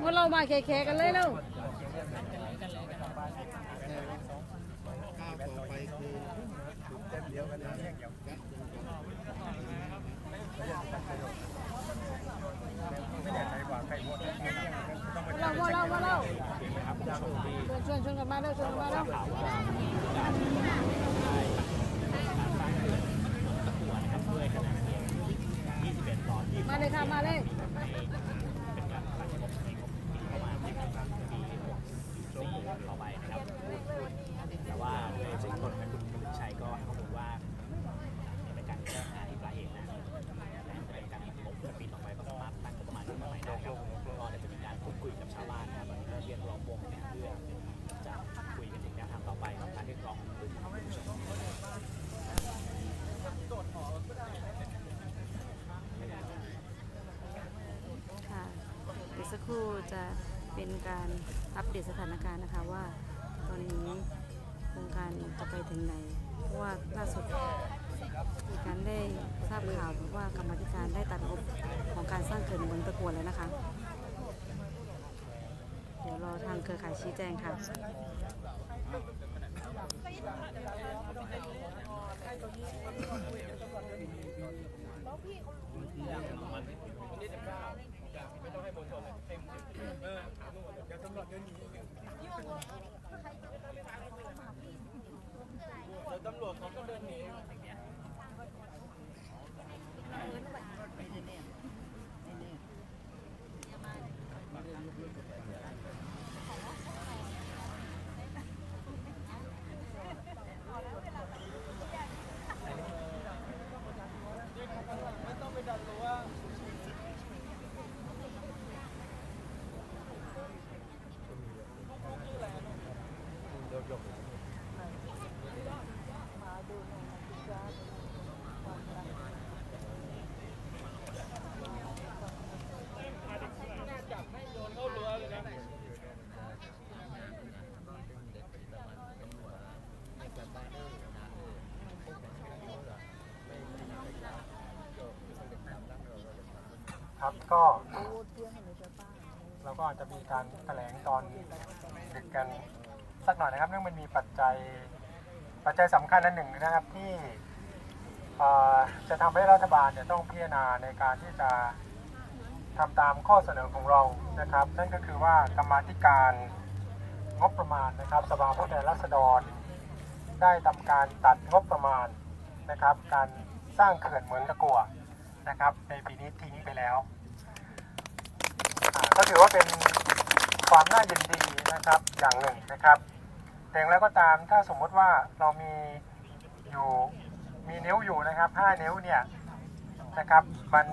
พวกเรามาแข่ๆกันเลยเร็วก้าวต่อไปคือจุดเต้นเดียวกเราพวกเราพวกเราชวนชวนกันมาเร็วชวนกันมาเร็ว มาเลยค่ะมาเลย ต่อไปนะครับ แต่ว่าโดยสิ่งคนกับคุณคุณชัยก็ให้ข้อมูลว่าเป็นการแก้ปัญหาที่ปลายเหตุนะและจะเป็นการผมจะปีต่อไปก็สามารถตั้งงบประมาณขึ้นมาใหม่ได้ครับก็จะเป็นการพูดคุยกับชาวบ้านนะครับวันนี้ก็เรียกร้องวงเนี่ยเพื่อจะคุยกันถึงแนวทางต่อไปของการเรียกร้องของกลุ่มผู้ชม ค่ะเดี๋ยวสักครู่ จะเป็นการอัปเดตสถานการณ์นะคะว่าตอนนี้โครงการจะไปถึงไหน เพราะว่าล่าสุดมีการได้ทราบข่าวว่ากรรมธิการได้ตัดงบของการสร้างเขื่อนเมืองตะกวนแล้วนะคะ เดี๋ยวรอทางเครือข่ายชี้แจงค่ะ ครับก็เราก็อาจจะมีการแถลงตอนดึกกันสักหน่อยนะครับ เนื่องมันมีปัจจัยปัจจัยสำคัญอันหนึ่งนะครับที่จะทำให้รัฐบาลเนี่ยต้องพิจารณาในการที่จะทำตามข้อเสนอของเรานะครับ นั่นก็คือว่ากรรมาธิการงบประมาณนะครับสภาผู้แทนราษฎร ได้ทำการตัดงบประมาณนะครับ การสร้างเขื่อนเหมืองตะกัว นะครับในปีนี้ทิ้งไปแล้วก็ถือว่าเป็นความน่ายินดีนะครับอย่างหนึ่งนะครับ แต่อย่างไรก็ตามถ้าสมมติว่าเรามีอยู่มีนิ้วอยู่นะครับ5นิ้วเนี่ยนะครับมัน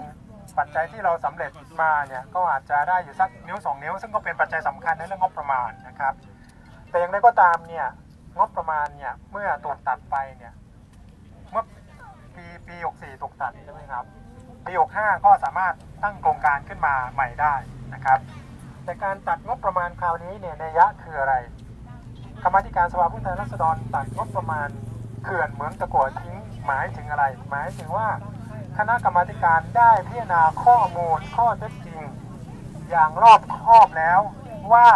ปัจจัยที่เราสำเร็จมาเนี่ยก็อาจจะได้อยู่สักนิ้ว 2 นิ้ว ซึ่งก็เป็นปัจจัยสำคัญในเรื่องงบประมาณนะครับ แต่อย่างไรก็ตามเนี่ยงบประมาณเนี่ยเมื่อถูกตัดไปเนี่ยเมื่อปีปี64ถูกตัดใช่ไหมครับ ปี65ก็สามารถตั้งโครงการขึ้นมาใหม่ได้นะครับ แต่การตัดงบประมาณคราวนี้เนี่ยในยยะคืออะไรกรรมธิการสภาผู้แทนราษฎรตัดงบประมาณเขื่อนเหมืองตะกัวทิ้งหมายถึงอะไร หมายถึงว่าคณะกรรมการได้พิจารณาข้อมูลข้อเท็จจริง อย่างรอบคอบแล้วว่า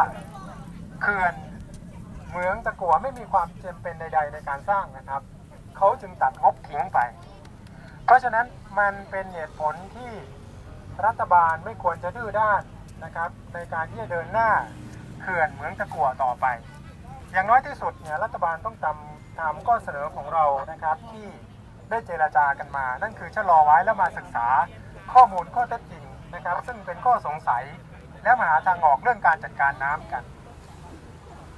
เขื่อนเหมืองตะกัวไม่มีความจำเป็นใด ๆ ในการสร้างนะครับ เขาจึงตัดงบทิ้งไป เพราะฉะนั้นมันเป็นเหตุผลที่รัฐบาลไม่ควรจะดื้อด้านนะครับ ในการที่จะเดินหน้าเขื่อนเหมืองตะกั่วต่อไป อย่างน้อยที่สุดเนี่ยรัฐบาลต้องทำตามข้อเสนอของเรานะครับที่ได้เจราจากันมา นั่นคือชะลอไว้แล้วมาศึกษาข้อมูลข้อเท็จจริงนะครับ ซึ่งเป็นข้อสงสัยและมาหาทางออกเรื่องการจัดการน้ำกัน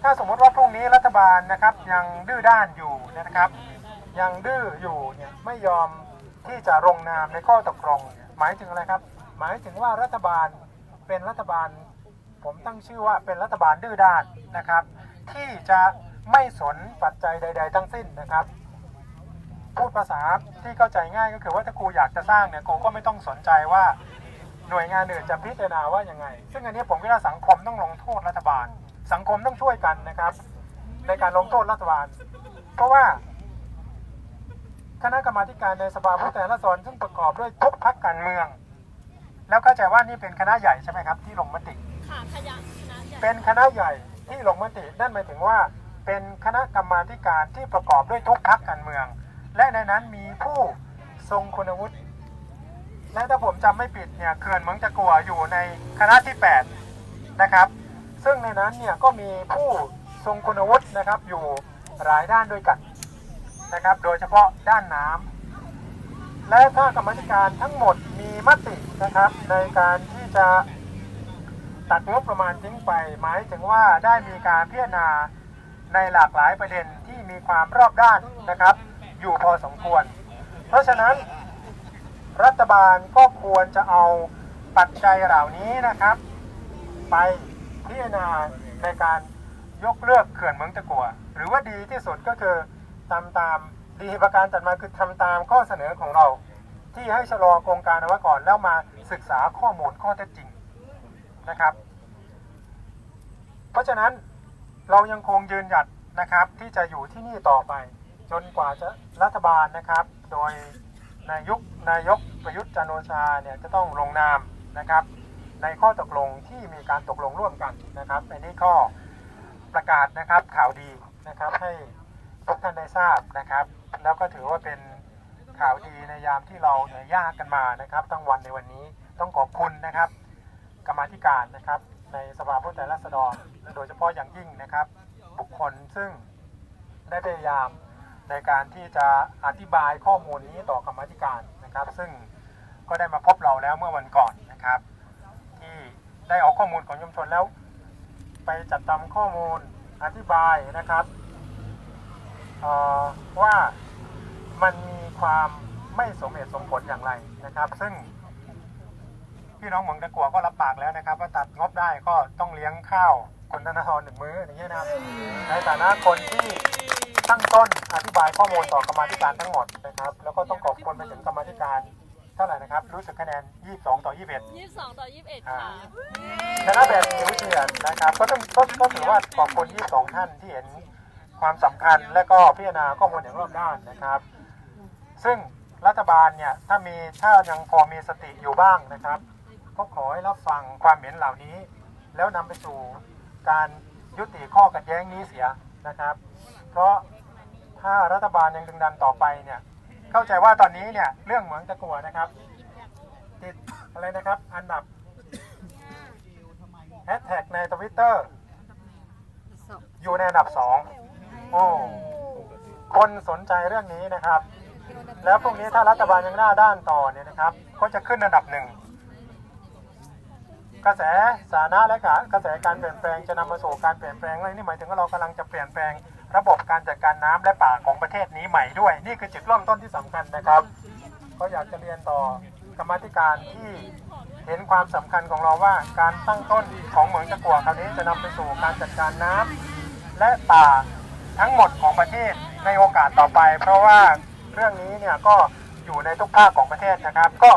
ถ้าสมมติว่าพรุ่งนี้รัฐบาลนะครับยังดื้อด้านอยู่นะครับ ยังดื้ออยู่เนี่ยไม่ยอม ที่จะลงนามในข้อตกลงหมายถึงอะไรครับ หมายถึงว่ารัฐบาลเป็นรัฐบาล ผมตั้งชื่อว่าเป็นรัฐบาลดื้อด้านนะครับ ที่จะไม่สนปัจจัยใด ๆ ทั้งสิ้นนะครับ พูดภาษาที่เข้าใจง่ายก็คือว่าถ้าครูอยากจะสร้างเนี่ยครูก็ไม่ต้องสนใจว่าหน่วยงานอื่นจะพิจารณาว่ายังไง ซึ่งอันนี้ผมคิดว่าสังคมต้องลงโทษรัฐบาล สังคมต้องช่วยกันนะครับ ในการลงโทษรัฐบาล เพราะว่า คณะกรรมาธิการในสภาผู้แทนราษฎรซึ่งประกอบด้วยทุกพรรคการเมือง แล้วเข้าใจว่านี่เป็นคณะใหญ่ใช่ไหมครับ ที่ลงมติ ค่ะขยะนะใหญ่เป็นคณะใหญ่ที่ลงมตินั่นหมายถึงว่า เป็นคณะกรรมาธิการที่ประกอบด้วยทุกพรรคการเมือง และในนั้นมีผู้ทรงคุณวุฒิและถ้าผมจำไม่ผิดเนี่ยเขื่อนเมืองจะกัวอยู่ในคณะที่ 8 นะครับ ซึ่งในนั้นเนี่ยก็มีผู้ทรงคุณวุฒินะครับอยู่หลายด้านด้วยกัน นะครับ โดยเฉพาะด้านน้ำและถ้ากรรมธิการทั้งหมดมีมตินะครับ ในการที่จะตัดงบประมาณทิ้งไป หมายถึงว่าได้มีการพิจารณาในหลากหลายประเด็นที่มีความรอบด้านนะครับ อยู่พอสมควร เพราะฉะนั้นรัฐบาลก็ควรจะเอาปัจจัยเหล่านี้นะครับ ไปพิจารณาในการยกเลิกเขื่อนเมืองตะกัว หรือว่าดีที่สุดก็คือ ตามตามดีประการตัดมาคือทำตามข้อเสนอของเรา ที่ให้ชะลอโครงการเอาไว้ก่อนแล้วมาศึกษาข้อมูลข้อเท็จจริงนะครับ เพราะฉะนั้นเรายังคงยืนหยัดนะครับที่จะอยู่ที่นี่ต่อไป จนกว่าจะรัฐบาลนะครับ โดยนายกนายกประยุทธ์จันโอชาเนี่ยจะต้องลงนามนะครับ ในข้อตกลงที่มีการตกลงร่วมกันนะครับอันนี้ก็ประกาศนะครับข่าวดีนะครับให้ ทุกท่านได้ทราบนะครับ แล้วก็ถือว่าเป็นข่าวดีในยามที่เราเหนื่อยยากกันมานะครับทั้งวันในวันนี้ต้องขอบคุณนะครับ กรรมาธิการนะครับ ในสภาผู้แทนราษฎรและโดยเฉพาะอย่างยิ่งนะครับ บุคคลซึ่งได้พยายามในการที่จะอธิบายข้อมูลนี้ต่อกรรมาธิการนะครับ ซึ่งก็ได้มาพบเราแล้วเมื่อวันก่อนนะครับ ที่ได้เอาข้อมูลของชุมชนแล้ว ไปจัดทำข้อมูลอธิบายนะครับ ว่ามันมีความไม่สมเหตุสมผลอย่างไรนะครับ ซึ่งพี่น้องเมืองตะกัวก็รับปากแล้วนะครับ ว่าตัดงบได้ก็ต้องเลี้ยงข้าวคุณธนาธรหนึ่งมื้ออย่างเงี้ยนะครับ ในฐานะคนที่ตั้งต้นอธิบายข้อมูลต่อกรรมาธิการทั้งหมดนะครับ แล้วก็ต้องขอบคุณไปถึงกรรมาธิการเท่าไหร่นะครับ รู้สึกคะแนน 22 ต่อ 21ยี่สิบสองต่อยี่สิบเอ็ดค่ะคณะแบบมีวิเชียนนะครับก็ต้องก็ก็ถือว่าขอบคุณที่สองท่านที่เห็น ความสำคัญและก็พิจารณาข้อมูลอย่างรอบด้านนะครับ ซึ่งรัฐบาลเนี่ยถ้ามีถ้ายังพอมีสติอยู่บ้างนะครับ ก็ขอให้รับฟังความเห็นเหล่านี้ แล้วนำไปสู่การยุติข้อขัดแย้งนี้เสียนะครับ เพราะถ้ารัฐบาลยังดึงดันต่อไปเนี่ยเข้าใจว่าตอนนี้เนี่ยเรื่องเหมืองตะกัวนะครับ ติดอะไรนะครับ อันดับแฮชแท็กในทวิตเตอร์อยู่ในอันดับสอง โอ้คนสนใจเรื่องนี้นะครับ แล้วพวกนี้ถ้ารัฐบาลยังหน้าด้านต่อเนี่ยนะครับ ก็จะขึ้นอันดับหนึ่งกระแสสาธารณะและกระแสการเปลี่ยนแปลงจะนำมาสู่การเปลี่ยนแปลงเลยนี่หมายถึงว่าเรากำลังจะเปลี่ยนแปลงระบบการจัดการน้ำและป่าของประเทศนี้ใหม่ด้วย นี่คือจุดเริ่มต้นที่สำคัญนะครับ ก็อยากจะเรียนต่อกรรมาธิการที่เห็นความสำคัญของเราว่าการตั้งต้นของเหมืองตะกั่วคราวนี้จะนำไปสู่การจัดการน้ำและป่า ทั้งหมดของประเทศในโอกาสต่อไป เพราะว่าเรื่องนี้เนี่ยก็อยู่ในทุกภาคของประเทศนะครับ ก็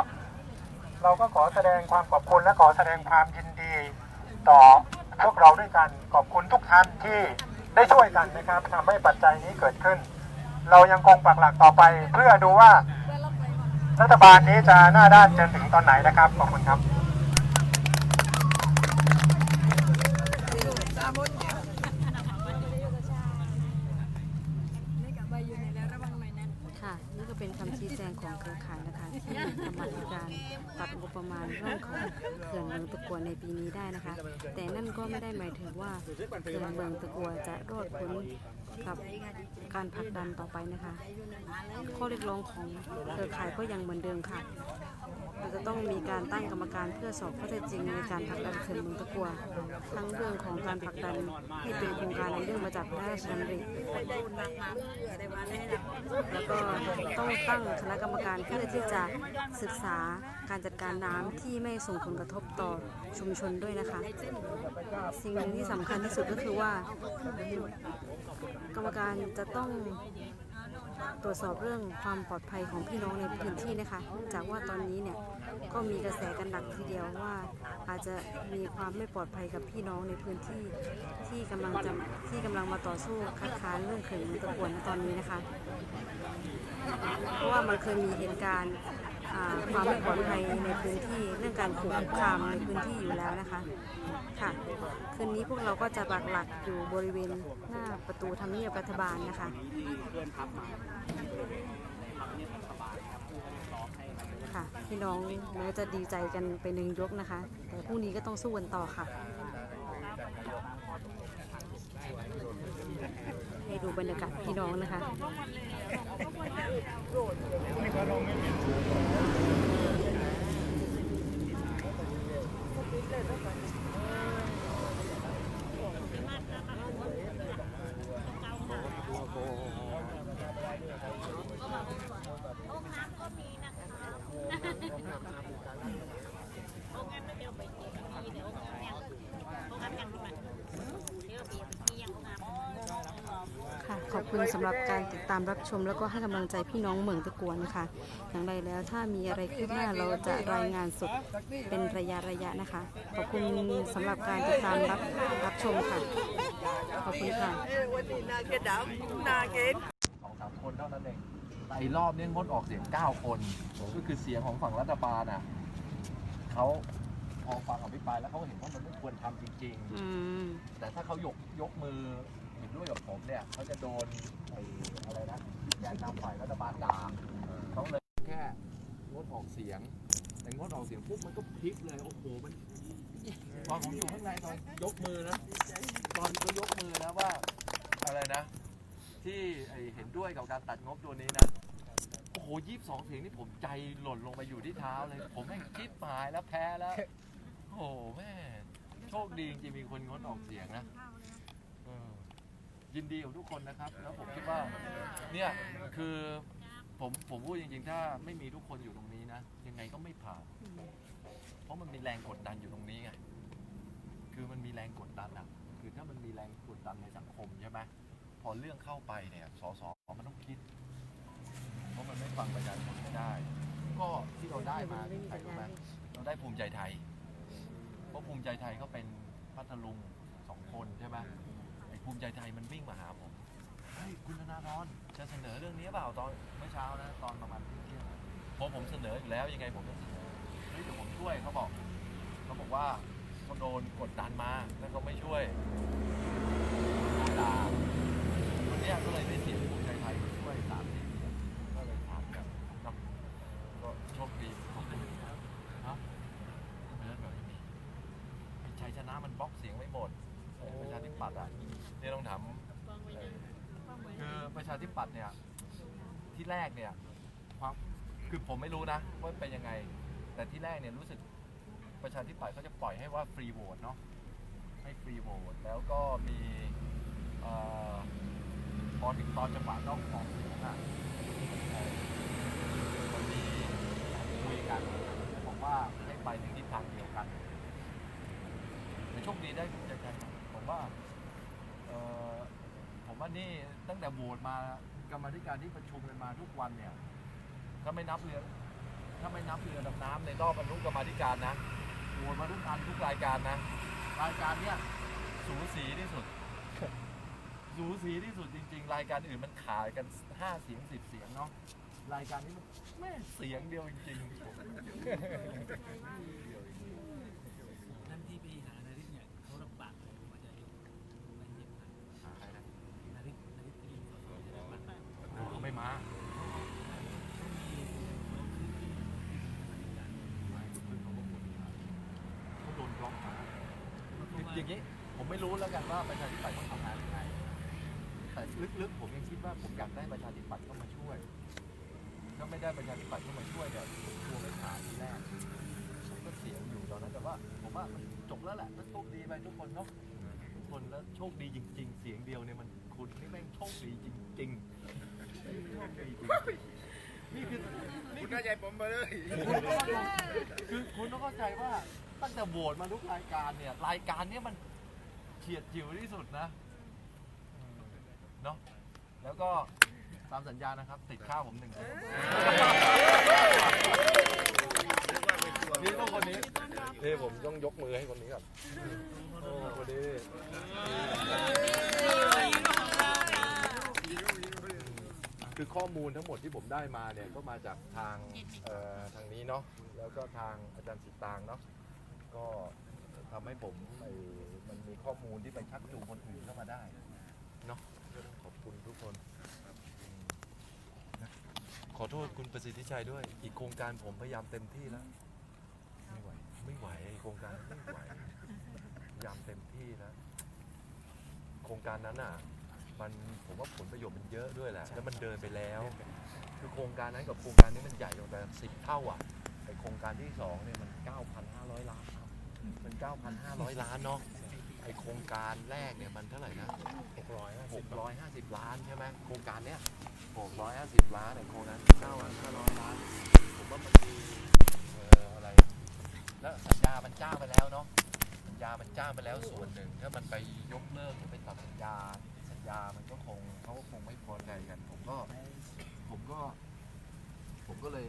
เราก็ขอแสดงความขอบคุณและขอแสดงความยินดี ต่อพวกเราด้วยกันขอบคุณทุกท่านที่ได้ช่วยกันนะครับทำให้ปัจจัยนี้เกิดขึ้น เรายังคงปักหลักต่อไป เพื่อดูว่ารัฐบาลนี้จะหน้าด้านจนถึงตอนไหนนะครับขอบคุณครับ ค่ะ นี่ก็เป็นคำชี้แจงของเครือข่ายนะคะ ทำมาธิการตัดงบประมาณเรื่องของเขื่อนเมืองตะกัวในปีนี้ได้นะคะ แต่นั่นก็ไม่ได้หมายถึงว่าเขื่อนเมืองตะกัวจะรอดพ้นกับการผลักดันต่อไปนะคะ ข้อเรียกร้องของเครือข่ายก็ยังเหมือนเดิมค่ะ เราจะต้องมีการตั้งกรรมการเพื่อสอบข้อเท็จจริงในการผลักดันเขื่อนเมืองตะกัว ทั้งเรื่องของการผลักดันให้เป็นโครงการในเรื่องมาจากพระราชดำริแล้วก็ต้องตั้งคณะกรรมการเพื่อที่จะศึกษาการจัดการน้ำที่ไม่ส่งผลกระทบต่อชุมชนด้วยนะคะ สิ่งหนึ่งที่สำคัญที่สุดก็คือว่า กรรมการจะต้อง ตรวจสอบเรื่องความปลอดภัยของพี่น้องในพื้นที่นะคะ จากว่าตอนนี้เนี่ยก็มีกระแสกันหนักทีเดียวว่า อาจจะมีความไม่ปลอดภัยกับพี่น้องในพื้นที่ที่กำลังจะที่กำลังมาต่อสู้คัดค้านเรื่องเขื่อนตะกวนตอนนี้นะคะ เพราะว่ามันเคยมีเหตุการณ์ความไม่ปลอดภัยในพื้นที่เรื่องการขู่คุกคามในพื้นที่อยู่แล้วนะคะ ค่ะ คืนนี้พวกเราก็จะปักหลักอยู่บริเวณหน้าประตูทำเนียบรัฐบาลนะคะเพื่อนพับมานนะคะค่ะพี่น้องแม้จะดีใจกันไปหนึ่งยกนะคะ แต่พรุ่งนี้ก็ต้องสู้กันต่อค่ะ ให้ดูบรรยากาศพี่น้องนะคะ ค่ะขอบคุณสำหรับการติดตามรับชม แล้วก็ให้กำลังใจพี่น้องเหมืองตะกวนนะคะ อย่างไรแล้วถ้ามีอะไรคืบหน้าเราจะรายงานสดเป็นระยะระยะนะคะ ขอบคุณสำหรับการติดตามรับรับชมค่ะ ขอบคุณค่ะสองสามคนเท่านั้นเองแต่อีกรอบนี้งดออกเสียง 9 คน ก็คือเสียงของฝั่งรัฐบาลอะเขาพอฟังอภิปรายแล้วเขาเห็นว่ามันไม่ควรทำจริงอืมๆแต่ถ้าเขายกยกมือ เห็นด้วยกับผมเนี่ยเขาจะโดนไอ้อะไรนะแกนนำฝ่ายรัฐบาลด่าเขาเลยแค่งดออกเสียง แต่งดออกเสียงปุ๊บมันก็พลิกเลยโอ้โหมันตอนผมอยู่ข้างในตอนยกมือนะตอนเขายกมือนะว่าอะไรนะ ที่ไอเห็นด้วยกับการตัดงบตัวนี้นะโอ้โหยี่สิบสองเสียงนี่ผมใจหล่นลงไปอยู่ที่เท้าเลย ผมแม่งคิดหายแล้วแพ้แล้ว โอ้โหแม่โชคดีจริงมีคนงดออกเสียงนะ ยินดีกับทุกคนนะครับ แล้วผมคิดว่าเนี่ยคือผมผมพูดจริงๆ ถ้าไม่มีทุกคนอยู่ตรงนี้นะ ยังไงก็ไม่ผ่าน เพราะมันมีแรงกดดันอยู่ตรงนี้ไงคือมันมีแรงกดดันอะคือถ้ามันมีแรงกดดันในสังคมใช่ไหมพอเรื่องเข้าไปเนี่ยสสมันต้องคิด เพราะมันไม่ฟังประชาชนไม่ได้ ก็ที่เราได้มาใครรู้ไหมเราได้ภูมิใจไทย เพราะภูมิใจไทยก็เป็นพัทลุงสองคนใช่ไหม ภูมิใจไทยมันวิ่งมาหาผมเฮ้ยคุณธนาธรจะเสนอเรื่องนี้เปล่าตอนเมื่อเช้านะตอนประมาณเที่ยงพอผมเสนออยู่แล้วยังไงผมก็เสนอเฮ้ยเดี๋ยวผมช่วยเขาบอกเขาบอกว่าเขาโดนกดดันมาแล้วเขาไม่ช่วยโดนด่าวันเนี้ยก็เลยได้เสียงภูมิใจไทยมาช่วยสามสิบเสียงก็เลยผ่านกันเนาะก็โชคดีขอบคุณครับฮะเนื้อแบบนี้ไอ้ชัยชนะมันบล็อกเสียงไม่หมดไอ้ ประชาธิปัตย์อะนี่ต้องถามคือประชาธิปัตย์เนี่ยที่แรกเนี่ยความคือผมไม่รู้นะว่าเป็นยังไง แต่ที่แรกเนี่ยรู้สึกประชาธิปัตย์เขาจะปล่อยให้ว่าฟรีโหวตเนาะให้ฟรีโหวตแล้วก็มีเอ่อพอถึงตอนจังหวะต้องออกเสียงอะเอ่อมันมีคุยกันบอกว่าให้ไปในทิศทางเดียวกัน แต่โชคดีได้ภูมิใจไทยน ว่าเออผมว่านี่ตั้งแต่โหวตมากรรมาธิการที่ประชุมกันมาทุกวันเนี่ย ถ้าไม่นับเรือ ถ้าไม่นับเรือดำน้ำในรอบอนุกรรมาธิการนะโหวตมาทุกอันทุกรายการนะ รายการเนี้ยสูสีที่สุด สูสีที่สุดจริง ๆ รายการอื่นมันขายกันห้าเสียงสิบเสียงเนาะรายการนี้มันแม่เสียงเดียวจริงๆ นั่นที่พี่หานาริศเนี่ยเขาลำบากเลยมันจะอยู่ในเย็บนาริศนาริศที่จะลำบาก เขาไม่มาเขาโดนบล็อกมาคืออย่างนี้ผมไม่ รู้แล้วกันว่าประชาธิปัตย์เขาทำงานยังไงแต่ลึกๆผมยังคิดว่าผมอยากได้ประชาธิปัตย์เข้ามาช่วย ถ้าไม่ได้ประชาธิปัตย์เข้ามาช่วยเนี่ยผมกลัวไม่ผ่านทีแรกผมก็เสียงอยู่ตอนนั้นแต่ว่า ผมว่ามันจบแล้วแหละก็โชคดีไปทุกคนเนาะทุกคนแล้วโชคดีจริง ๆ เสียงเดียวเนี่ยมันคุณนี่แม่งโชคดีจริงๆโชคดีจริงๆนี่คือนี่คุณเข้าใจผมมาเลยคุณต้องเข้าใจคือคุณต้องเข้าใจว่าตั้งแต่โหวตมาทุกรายการเนี่ยรายการเนี้ยมันเฉียดจิ๋วที่สุดนะเนาะแล้วก็ตามสัญญานะครับ ติดข้าวผมหนึ่งกิโลนี่ต้องคนนี้นี่ผมต้องยกมือให้คนนี้ก่อนโอ้คนนี้คือข้อมูลทั้งหมดที่ผมได้มาเนี่ยก็มาจากทางเอ่อทางนี้เนาะแล้วก็ทางอาจารย์สิตางเนาะก็ ทำให้ผมไอ้มันมีข้อมูลที่ไปชักจูงคนอื่นเข้ามาได้เนาะก็ต้องขอบคุณทุกคนอืมนะขอโทษคุณประสิทธิชัยด้วย อีกโครงการผมพยายามเต็มที่แล้ว ไม่ไหว ไม่ไหวไอ้โครงการนั้นไม่ไหวพยายามเต็มที่แล้วโครงการนั้นอะ มันผมว่าผลประโยชน์มันเยอะด้วยแหละแล้วมันเดินไปแล้ว คือโครงการนั้นกับโครงการนี้มันใหญ่กว่ากันสิบเท่าอะไอโครงการที่สองเนี่ยมัน9,500ล้านครับ มัน 9,500 ล้านเนาะไอโครงการแรกเนี่ยมันเท่าไหร่นะ650 ล้านใช่ไหมโครงการเนี้ย650 ล้านไอโครงนั้น9,500 ล้านผมว่ามันมีเอ่ออะไร แล้วสัญญามันจ้างไปแล้วเนาะสัญญามันจ้างไปแล้วส่วนหนึ่ง ถ้ามันไปยกเลิกหรือไปตัดสัญญา สัญญามันก็คงเขาก็คงไม่พอใจกันผมก็ผมก็ ผมก็เลย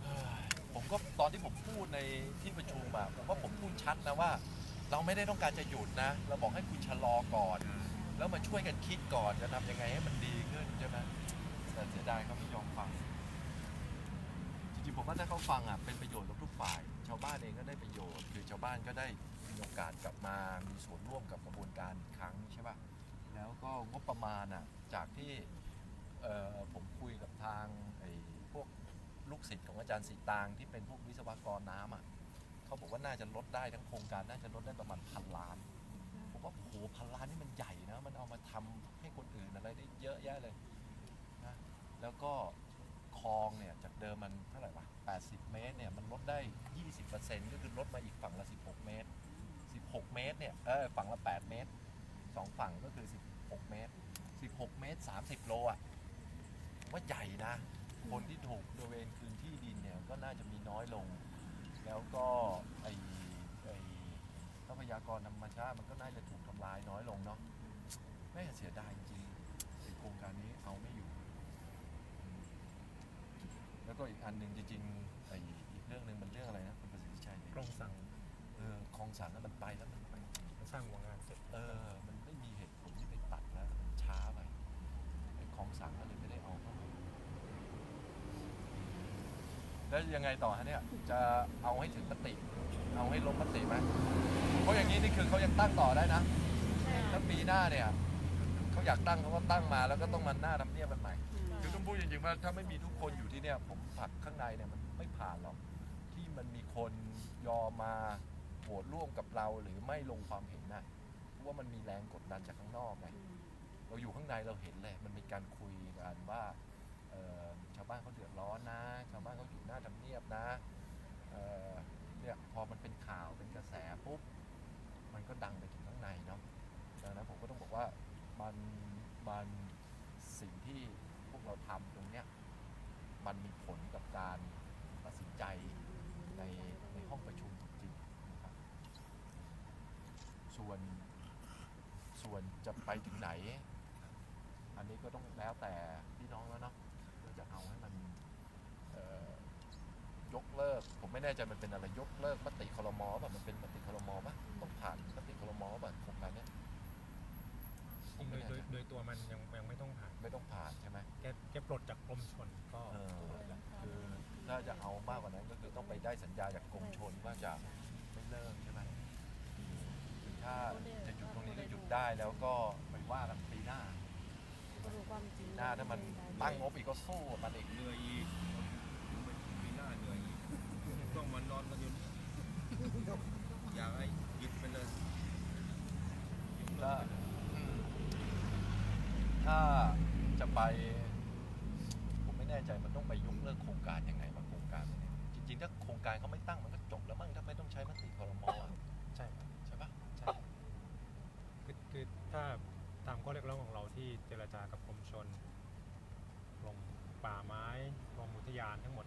เอ่อ ผมก็ตอนที่ผมพูดในที่ประชุมอะผมว่าผมพูดชัดนะว่า เราไม่ได้ต้องการจะหยุดนะ เราบอกให้คุณชะลอก่อน แล้วมาช่วยกันคิดก่อนจะทำยังไงให้มันดีขึ้นใช่ไหมแต่เสียดายเขาไม่ยอมฟัง จริงๆผมว่าถ้าเขาฟังอะเป็นประโยชน์กับทุกฝ่าย ชาวบ้านเองก็ได้ประโยชน์ คือชาวบ้านก็ได้มีโอกาสกลับมา มีส่วนร่วมกับกระบวนการอีกครั้งใช่ป่ะ แล้วก็งบประมาณอะจากที่เอ่อผมคุยกับทาง ลูกศิษย์ของอาจารย์สีตางที่เป็นพวกวิศวกรน้ำอะเขาบอกว่าน่าจะลดได้ทั้งโครงการน่าจะลดได้ประมาณพันล้านผมว่าโอ้โหพันล้านนี่มันใหญ่นะ มันเอามาทำให้คนอื่นอะไรได้เยอะแยะเลยนะแล้วก็คลองเนี่ยจากเดิมมันเท่าไหร่วะ80 เมตรเนี่ยมันลดได้ 20%ก็คือลดมาอีกฝั่งละ 16 เมตร 16 เมตรเนี่ยเออฝั่งละ 8 เมตรสองฝั่งก็คือ 16 เมตร 16 เมตร 30 โลอะว่าใหญ่นะ คนที่ถูกบริเวณคืนที่ดินเนี่ยก็น่าจะมีน้อยลง แล้วก็ไอไอทรัพยากรธรรมชาติมันก็น่าจะถูกทำลายน้อยลงเนาะแม่เสียดายจริงๆไอ้โครงการนี้เอาไม่อยู่อืมแล้วก็อีกอันหนึ่งจริงๆไอ้อีกเรื่องหนึ่งมันเรื่องอะไรนะคุณประสิทธิชัยเนี่ยกรงสั่งเออคลองสันนั้นมันไปแล้วมันไป สร้างหัวงานเสร็จ เออ มันไม่มีเหตุผลที่ไปตัดแล้วมันช้าไปไอ้คลองสันก็เลยไม่ได้เอาเข้ามา แล้วยังไงต่อฮะเนี่ยจะเอาให้ถึงมติ เอาให้ลงมติไหมเพราะอย่างนี้นี่คือเขายังตั้งต่อได้นะถ้าปีหน้าเนี่ยเขาอยากตั้งเขาก็ตั้งมาแล้วก็ต้องมาหน้าทำเนียบกันใหม่คือต้องพูดจริงๆว่าถ้าไม่มีทุกคนอยู่ที่เนี่ย ผมผลักข้างในเนี่ยมันไม่ผ่านหรอกที่มันมีคนยอมมาโหวตร่วมกับเราหรือไม่ลงความเห็นนะเพราะว่ามันมีแรงกดดันจากข้างนอกไงเราอยู่ข้างในเราเห็นเลยมันมีการคุยกันว่าเอ่อชาวบ้านเขาเดือดร้อนนะ ชาวบ้านเขาอยู่หน้าทำเนียบนะเอ่อเนี่ยพอมันเป็นข่าวเป็นกระแสปุ๊บมันก็ดังไปถึงข้างในเนาะดังนั้นผมก็ต้องบอกว่ามันมันสิ่งที่พวกเราทำตรงเนี้ยมันมีผลกับการตัดสินใจในในห้องประชุมจริงๆนะครับส่วนส่วนจะไปถึงไหน อันนี้ก็ต้องแล้วแต่พี่น้องแล้วเนาะเราจะเอาให้มันเอ่อย กเลิกผมไม่แน่ใจมันเป็นอะไรยกเลิกมติคลมป่ะมันเป็นมติคลมป่ะต้องผ่านมติคลมป่ะโครงการเนี้ยผมโดไม่ยแน่โดยใจโดยตัวมันยังยังไม่ต้องผ่านไม่ต้องผ่านใช่ไหมแค่แค่ปลดจากกรมชนก็เออคือถ้าจะเอามากกว่านั้นก็คือต้องไปได้สัญญาจากกรมชนว่าจะไม่เลิกใช่ไหมคือถ้าจะหยุดตรงนี้ก็หยุดได้แล้วก็ไปว่ากันปีหน้าก็รู้ความจริงหน้าถ้ามันตั้งงบอีกก็สู้กับมันอีกเหนื่อยอีกปีหน้าเหนื่อยอีก ต้องมานอนกันอยู่อยากให้หยุดไปเลยหยุดเลถ้ายถ้าจะไป ผมไม่แน่ใจมันต้องไปยกเลิกโครงการยังไงบางโครงการเนี่ยจริงๆ ถ้าโครงการเขาไม่ตั้งมันก็จบแล้วมั้งถ้าไม่ต้องใช้มติคอรมอะใช่ใช่ปะใช่ คือคือถ้าตามข้อเรียกร้องของเราที่เจรจากับกรมชนกรมป่าไม้กรมอุทยานทั้งหมด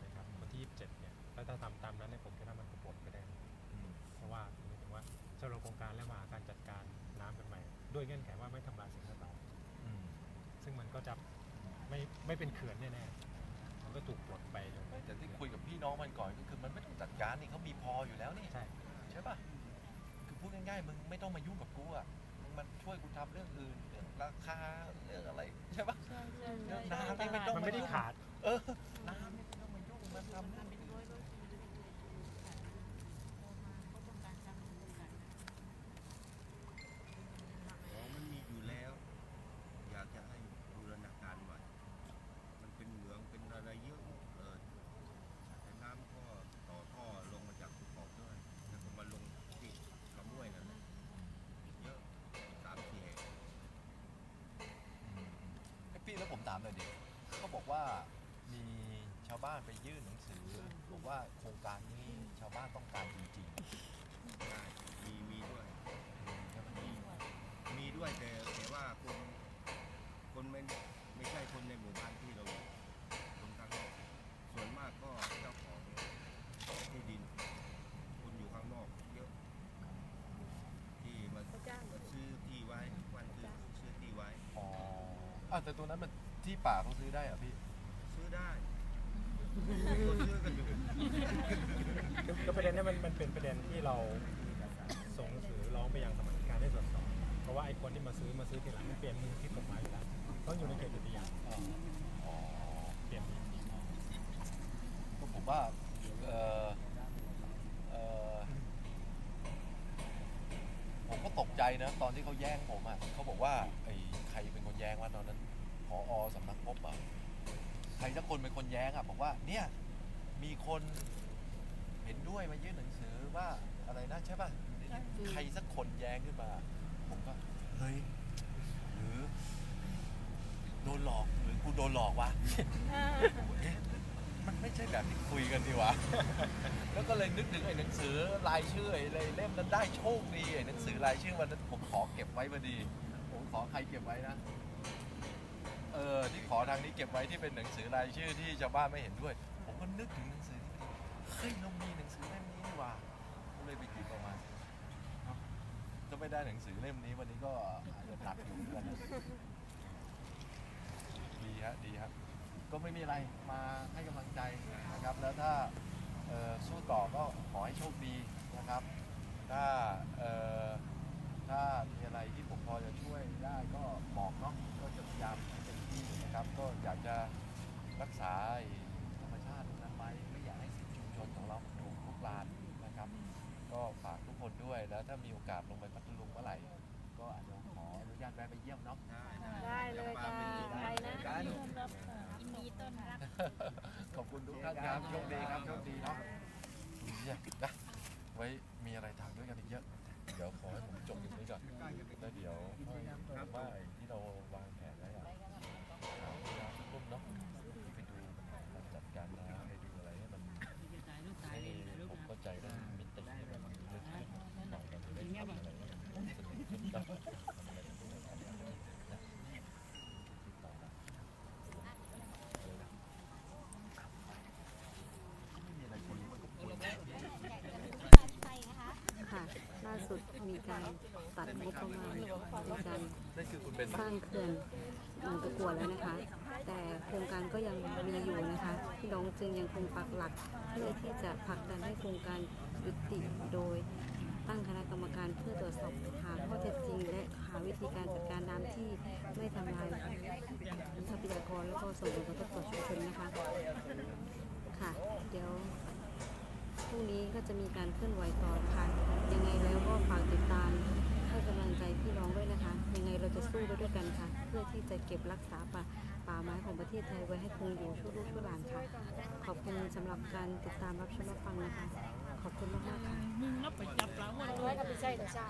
ถ้าทำตามนั้นเนี่ยผมคิดว่ามันก็ปลดไปได้อืมเพราะว่าหมายถึงว่าชะลอโครงการและมาการจัดการน้ำกันใหม่ ด้วยเงื่อนไขว่าไม่ทำลายสิ่งแวดล้อมอืมซึ่งมันก็จะไม่ไม่เป็นเขื่อนแน่ๆมันก็ถูกปลดไปแต่ที่คุยกับพี่น้องมันก่อนก็คือมันไม่ต้องจัดการนี่เขามีพออยู่แล้วนี่ ใช่ ใช่ป่ะ คือพูดง่ายๆ มึงไม่ต้องมายุ่งกับกูอะมึงมาช่วยกูทำเรื่องอื่น เรื่องราคา เรื่องอะไร ใช่ป่ะเรื่องน้ำนี่ไม่ต้องมันไม่ได้ยุ่ง ขาด เออ น้ำนี่ไม่ต้องมายุ่งมาทำนั่นนี่ ของมันมีอยู่แล้ว อยากจะให้บูรณาการใหม่ มันเป็นเหมืองเป็นอะไรเยอะเลยแต่น้ำก็ต่อท่อลงมาจากภูเขาด้วย แล้วก็มาลงที่ลำห้วยนั่นแหละเยอะสามสี่แห่ง ไอ้พี่แล้วผมถามหน่อยดิเขาบอกว่ามีชาวบ้านไปยื่นหนังสือ บอกว่าโครงการนี้ชาวบ้านต้องการจริงใช่มีมีด้วยๆใช่ไหมมีมีด้วยแต่แต่ว่าคนคนไม่ไม่ใช่คนในหมู่บ้านที่เราอยู่คนข้างนอกส่วนมากก็เจ้าของที่ดิน คนอยู่ข้างนอกเยอะ ที่มามาซื้อที่ไว้วันซื้อซื้อที่ไว้ อ๋ออะแต่ตัวนั้นมัน ที่ป่าเขาซื้อได้เหรอพี่ ซื้อได้คนซื้อกันอยู่ก็ประเด็นเนี้มันมันเป็นประเด็นที่เราส่งหนังสือร้องไปยังสมัยการได้ตรวจสอบเพราะว่าไอ้คนที่มาซื้อมาซื้อทีหลังมันเปลี่ยนมือที่กฎหมายอยู่แล้วต้องอยู่ในเขตอุทยานอ๋อเปลี่ยนก็ผมว่าเออเออผมก็ตกใจนะ ตอนที่เขาแย่งผมอะเขาบอกว่าไอ้ใครเป็นคนแย้งว่าตอนนั้น ผอสำนักงบอะใครสักคนเป็นคนแย้งอะบอกว่าเนี่ยมีคนเห็นด้วยมายื่นหนังสือว่าอะไรนะใช่ป่ะใครสักคนแย้งขึ้นมา ผมก็เฮ้ยหรือโดนหลอกหรือกูโดนหลอกวะเอ๊ะมันไม่ใช่แบบที่คุยกันดีวะ แล้วก็เลยนึกถึงไอ้หนังสือรายชื่อไอ้เล่มนั้นได้โชคดีไอ้หนังสือรายชื่อวันนั้นผมขอเก็บไว้พอดี ผมขอใครเก็บไว้นะ เออที่ขอทางนี้เก็บไว้ที่เป็นหนังสือรายชื่อที่ชาวบ้านไม่เห็นด้วย ผมก็นึกถึงหนังสือนี้พอดีเฮ้ยเรามีหนังสือเล่มนี้นี่หว่าก็เลยไปหยิบออกมาเนาะถ้าไม่ได้หนังสือเล่มนี้วันนี้ก็อาจจะหนักอยู่เหมือนกันดีฮะดีครับ ก็ไม่มีอะไรมาให้กำลังใจนะครับ แล้วถ้าเอ่อสู้ต่อก็ขอให้โชคดีนะครับ ถ้าเอ่อถ้ามีอะไรที่ผมพอจะช่วยได้ก็บอกเนาะก็จะพยายาม นะครับ ก็อยากจะรักษาไอ้ธรรมชาติตรงนั้นไว้ไม่อยากให้สิ่งชุมชนของเราถูกลุกลานนะครับ ก็ฝากทุกคนด้วยแล้วถ้ามีโอกาสลงไปพัทลุงเมื่อไหร่ ก็อาจจะขออนุญาตแวะไปเยี่ยมเนาะ ได้ได้เลยค่ะไปนะกันยินดีต้อนรับ ขอบคุณทุกท่านครับโชคดีครับโชคดีเนาะเนี่ยนะไว้มีอะไรทำด้วยกันอีกเยอะ เดี๋ยวขอให้ผมจบตรงนี้ก่อนแล้วเดี๋ยวผมว่าไอ้ที่เราวางแผนไว้อะหาเวลาสักรุ่มเนาะไปดูการจัดการน้ำไปดูอะไรให้มันให้ผมเข้าใจเรื่องมิติให้มันลึกขึ้นหน่อยเราจะได้ทำอะไรให้มันสนุกขึ้นเนาะทำอะไรที่มันทำได้นะติดต่อมาเลยนะ ไม่มีอะไรคนรู้มันก็พูด ค่ะ ล่าสุด มีการตัดงบประมาณในการสร้างเขื่อนหนองตะกัวแล้วนะคะ แต่โครงการก็ยังมีอยู่นะคะพี่น้องจึงยังคงปักหลักเพื่อที่จะผลักดันให้โครงการยุติโดยตั้งคณะกรรมการเพื่อตรวจสอบหาข้อเท็จจริง และหาวิธีการจัดการน้ำที่ไม่ทำลายทรัพยากรและก็ส่งผลกระทบต่อชุมชนนะคะ ค่ะ เดี๋ยว รุ่งนี้ก็จะมีการเคลื่อนไหวต่อค่ะ ยังไงแล้วก็ฝากติดตามให้กำลังใจพี่น้องด้วยนะคะ ยังไงเราจะสู้ไปด้วยกันค่ะ เพื่อที่จะเก็บรักษาป่าป่าไม้ของประเทศไทยไว้ให้คงอยู่ชั่วลูกชั่วหลานค่ะ ขอบคุณสำหรับการติดตามรับชมรับฟังนะคะ ขอบคุณมากๆค่ะไว้กับพี่ใช่แต่เช้า